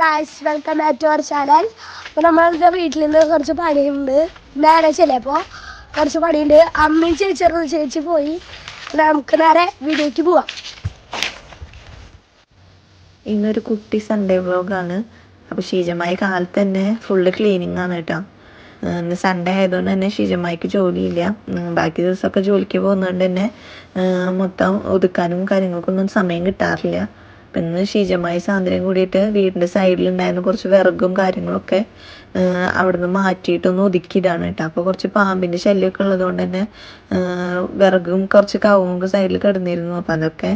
Guys welcome back to our channel അപ്പോൾ നമ്മളുടെ വീട്ടിൽ നിന്ന് കുറച്ച് പണിയുണ്ട്. ഞായറാഴ്ചയല്ലേ അപ്പോൾ കുറച്ച് പണിയുണ്ട്. അമ്മയും ചേച്ചിയും ചേച്ചി പോയി. നമുക്ക് നേരെ വീഡിയോയ്ക്ക് പോവാം. ഇന്നൊരു കുട്ടി സൺഡേ വ്ലോഗാണ് അപ്പോൾ ഷീജമായ കാലത്ത് തന്നെ ഫുള്ള് ക്ലീനിങ് ആണ് കേട്ടോ. ഇന്ന് സൺഡേ ആയതുകൊണ്ട് തന്നെ ഷീജമായിക്ക് ജോലിയില്ല. ബാക്കി ദിവസമൊക്കെ ജോലിക്ക് പോകുന്നതുകൊണ്ട് തന്നെ മൊത്തം ഒതുക്കാനും കാര്യങ്ങൾക്കൊന്നും സമയം കിട്ടാറില്ല. അപ്പം ഇന്ന് സാന്ദ്രം കൂടിയിട്ട് വീടിന്റെ സൈഡിലുണ്ടായിരുന്ന കുറച്ച് വിറകും കാര്യങ്ങളൊക്കെ ഏഹ് അവിടുന്ന് മാറ്റിയിട്ടൊന്ന് ഒതുക്കിയിടാണ് കേട്ടോ. അപ്പോൾ കുറച്ച് പാമ്പിന്റെ ശല്യമൊക്കെ ഉള്ളതുകൊണ്ട് തന്നെ വിറകും കുറച്ച് കവുങ്ങൊക്കെ സൈഡിൽ കിടന്നിരുന്നു. അപ്പോൾ അതൊക്കെ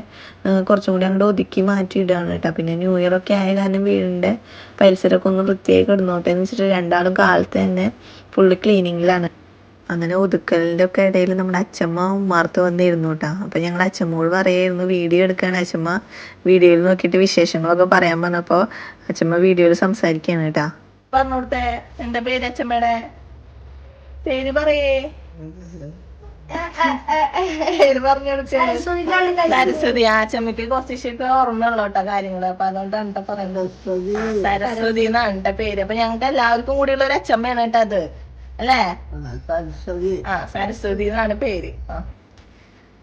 കുറച്ചും കൂടി അങ്ങോട്ട് ഒതുക്കി മാറ്റിയിടാണ് കേട്ടോ. പിന്നെ ന്യൂ ഇയർ ഒക്കെ ആയ കാരണം വീടിന്റെ പരിസരമൊക്കെ ഒന്ന് വൃത്തിയായി കിടന്നോട്ടെ എന്ന് വെച്ചിട്ട് രണ്ടാളും കാലത്ത് തന്നെ ഫുള്ള് ക്ലീനിങ്ങിലാണ് അങ്ങനെ ഒതുക്കലിന്റെ ഒക്കെ ഇടയിൽ നമ്മുടെ അച്ഛമ്മ ഉമ്മാർത്ത് വന്നിരുന്നു കേട്ടോ അപ്പം ഞങ്ങൾ അച്ഛമ്മോട് പറയായിരുന്നു വീഡിയോ എടുക്കാൻ അച്ഛമ്മ വീഡിയോയിൽ നോക്കിയിട്ട് വിശേഷങ്ങളൊക്കെ പറയാൻ പറഞ്ഞപ്പോൾ അച്ഛമ്മ വീഡിയോയിൽ സംസാരിക്കുകയാണ് കേട്ടോ. പറഞ്ഞോടത്തെ എന്താ പേര് അച്ഛമ്മയുടെ പേര് പറയേ. പറഞ്ഞു സരസ്വതി ആ ചമ്മക്ക് കുറച്ച് ശരിക്കും ഓർമ്മയുള്ള കേട്ടോ കാര്യങ്ങൾ. അപ്പൊ അതുകൊണ്ടാണ് പറയുന്നത് സരസ്വതി. എന്നാണ് പേര്. അപ്പൊ ഞങ്ങൾക്ക് എല്ലാവർക്കും കൂടിയുള്ള ഒരു അച്ഛമ്മയാണ് കേട്ടോ അത്. അല്ലേ? ആ സരസ്വതി എന്നാണ് പേര്.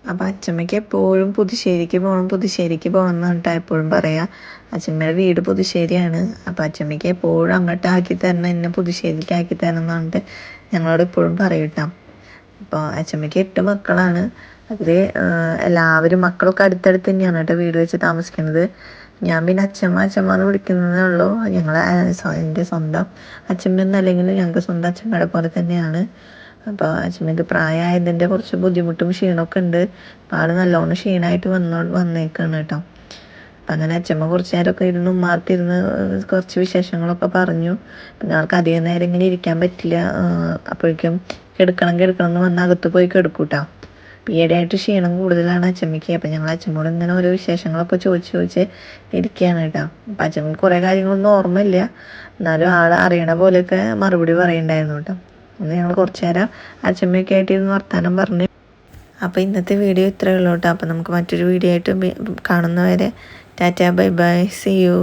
അപ്പൊ അച്ഛമ്മയ്ക്ക് എപ്പോഴും പുതുശ്ശേരിക്ക് പോകണം പുതുശ്ശേരിക്ക് പോകണം എന്നിട്ട് എപ്പോഴും പറയാ. അച്ഛമ്മയുടെ വീട് പുതുശ്ശേരിയാണ്. അപ്പൊ അച്ഛമ്മയ്ക്ക് എപ്പോഴും അങ്ങോട്ട് ആക്കി തരണം എന്നെ പുതുശ്ശേരിക്ക് ആക്കി തരണം എന്ന് പറഞ്ഞിട്ട് ഞങ്ങളോട് എപ്പോഴും പറയട്ടാം. അപ്പോൾ അച്ഛമ്മയ്ക്ക് എട്ട് മക്കളാണ്. അതിൽ എല്ലാവരും മക്കളൊക്കെ അടുത്തടുത്ത് തന്നെയാണ് കേട്ടോ വീട് വെച്ച് താമസിക്കുന്നത്. ഞാൻ പിന്നെ അച്ഛമ്മ അച്ഛമ്മ എന്ന് വിളിക്കുന്നതേ ഉള്ളൂ. ഞങ്ങൾ എന്റെ സ്വന്തം അച്ഛമ്മ എന്നല്ലെങ്കിൽ ഞങ്ങൾക്ക് സ്വന്തം അച്ഛമ്മയുടെ പോലെ തന്നെയാണ്. അപ്പോൾ അച്ഛമ്മക്ക് പ്രായമായതിന്റെ കുറച്ച് ബുദ്ധിമുട്ടും ക്ഷീണമൊക്കെ ഉണ്ട്. അപ്പോൾ നല്ലോണം ക്ഷീണമായിട്ട് വന്നോ വന്നേക്കാണ് കേട്ടോ. അപ്പം അങ്ങനെ അച്ഛമ്മ കുറച്ച് നേരമൊക്കെ ഇരുന്ന് ഉമ്മാർത്തിരുന്ന് കുറച്ച് വിശേഷങ്ങളൊക്കെ പറഞ്ഞു. പിന്നെ ആൾക്ക് അധികം നേരം ഇങ്ങനെ ഇരിക്കാൻ പറ്റില്ല. അപ്പോഴേക്കും കിടക്കണം കിടക്കണം എന്ന് വന്ന് അകത്ത് പോയി കിടക്കൂട്ടോ. ഈയിടെയായിട്ട് ക്ഷീണം കൂടുതലാണ് അച്ഛമ്മയ്ക്ക് അപ്പം ഞങ്ങൾ അച്ഛമ്മോട് ഇങ്ങനെ ഓരോ വിശേഷങ്ങളൊക്കെ ചോദിച്ച് ചോദിച്ച് ഇരിക്കുകയാണ് കേട്ടോ. അപ്പം അച്ഛമ്മ കുറേ കാര്യങ്ങളൊന്നും ഓർമ്മയില്ല. എന്നാലും ആൾ അറിയണ പോലെയൊക്കെ മറുപടി പറയണ്ടായിരുന്നു കേട്ടോ. അന്ന് ഞങ്ങൾ കുറച്ച് നേരം അച്ഛമ്മയൊക്കെ ആയിട്ട് ഇരുന്ന് വർത്താനം പറഞ്ഞ്. അപ്പോൾ ഇന്നത്തെ വീഡിയോ ഇത്രയേ ഉള്ളൂ കേട്ടോ. അപ്പം നമുക്ക് മറ്റൊരു വീഡിയോ ആയിട്ട് കാണുന്നവരെ tata bye bye. See you